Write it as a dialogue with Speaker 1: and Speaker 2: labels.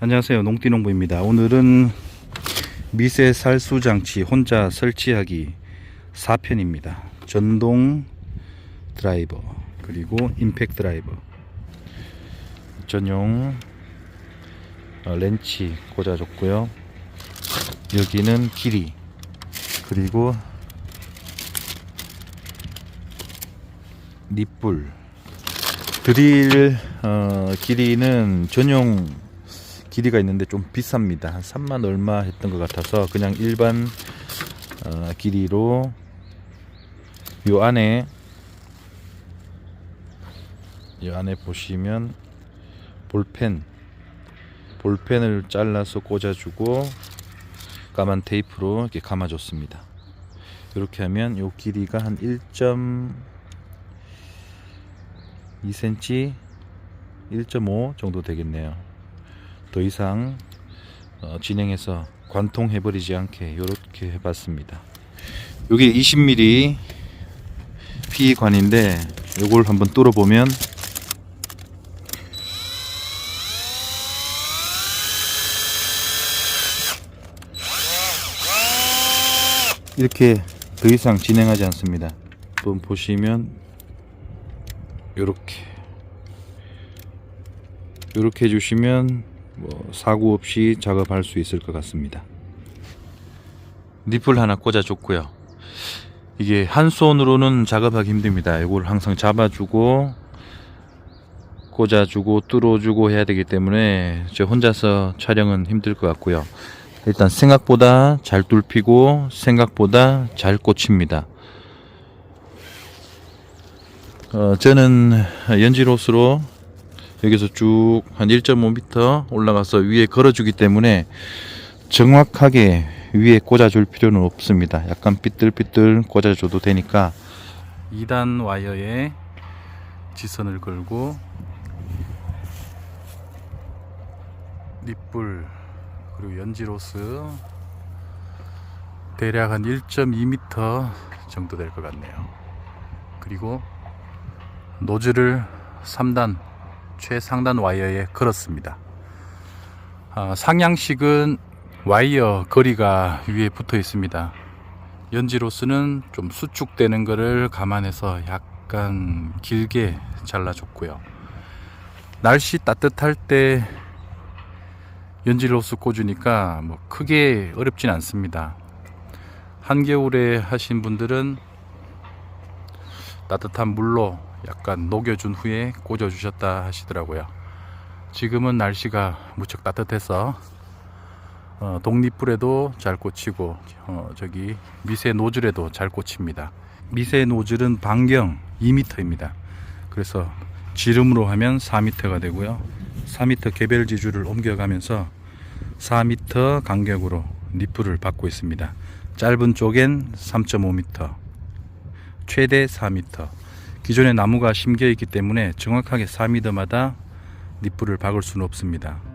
Speaker 1: 안녕하세요. 농띠농부입니다. 오늘은 미세 살수 장치 혼자 설치하기 4편입니다. 전동 드라이버 그리고 임팩 드라이버. 전용 어, 렌치 꽂아줬고요. 여기는 길이 그리고 립불 드릴 어, 길이는 전용 길이가 있는데 좀 비쌉니다. 한 3만 얼마 했던 것 같아서 그냥 일반 어, 길이로 요 안에 요 안에 보시면 볼펜 볼펜을 잘라서 꽂아주고 까만 테이프로 이렇게 감아줬습니다. 이렇게 하면 요 길이가 한 1.2cm 1.5 정도 되겠네요. 더 이상 어, 진행해서 관통해 버리지 않게 이렇게 해봤습니다. 이게 20mm 피관인데 이걸 한번 뚫어보면 이렇게 더 이상 진행하지 않습니다. 한번 보시면 이렇게 이렇게 해주시면 뭐 사고 없이 작업할 수 있을 것 같습니다. 니플 하나 꽂아줬고요. 이게 한 손으로는 작업하기 힘듭니다. 이걸 항상 잡아주고 꽂아주고 뚫어주고 해야 되기 때문에 저 혼자서 촬영은 힘들 것 같고요. 일단 생각보다 잘 뚫히고 생각보다 잘 꽂힙니다. 어, 저는 연지로스로 여기서 쭉 한 1.5m 올라가서 위에 걸어주기 때문에 정확하게 위에 꽂아줄 필요는 없습니다. 약간 삐뚤삐뚤 꽂아줘도 되니까 2단 와이어에 지선을 걸고 립불 그리고 연지로스 대략 한 1.2m 정도 될 것 같네요. 그리고 노즐을 3단 최상단 와이어에 걸었습니다. 아, 상향식은 와이어 거리가 위에 붙어 있습니다. 연지로스는 좀 수축되는 것을 감안해서 약간 길게 잘라줬고요. 날씨 따뜻할 때 연지로스 꽂으니까 뭐 크게 어렵진 않습니다. 한겨울에 하신 분들은 따뜻한 물로 약간 녹여준 후에 꽂아 주셨다 하시더라고요. 지금은 날씨가 무척 따뜻해서 어, 독립불에도 잘 꽂히고 어, 저기 미세 노즐에도 잘 꽂힙니다. 미세 노즐은 반경 2m입니다. 그래서 지름으로 하면 4m가 되고요. 4m 개별 지주를 옮겨가면서 4m 간격으로 니플을 받고 있습니다. 짧은 쪽엔 3.5m, 최대 4m. 기존에 나무가 심겨 있기 때문에 정확하게 4m마다 니플을 박을 수는 없습니다.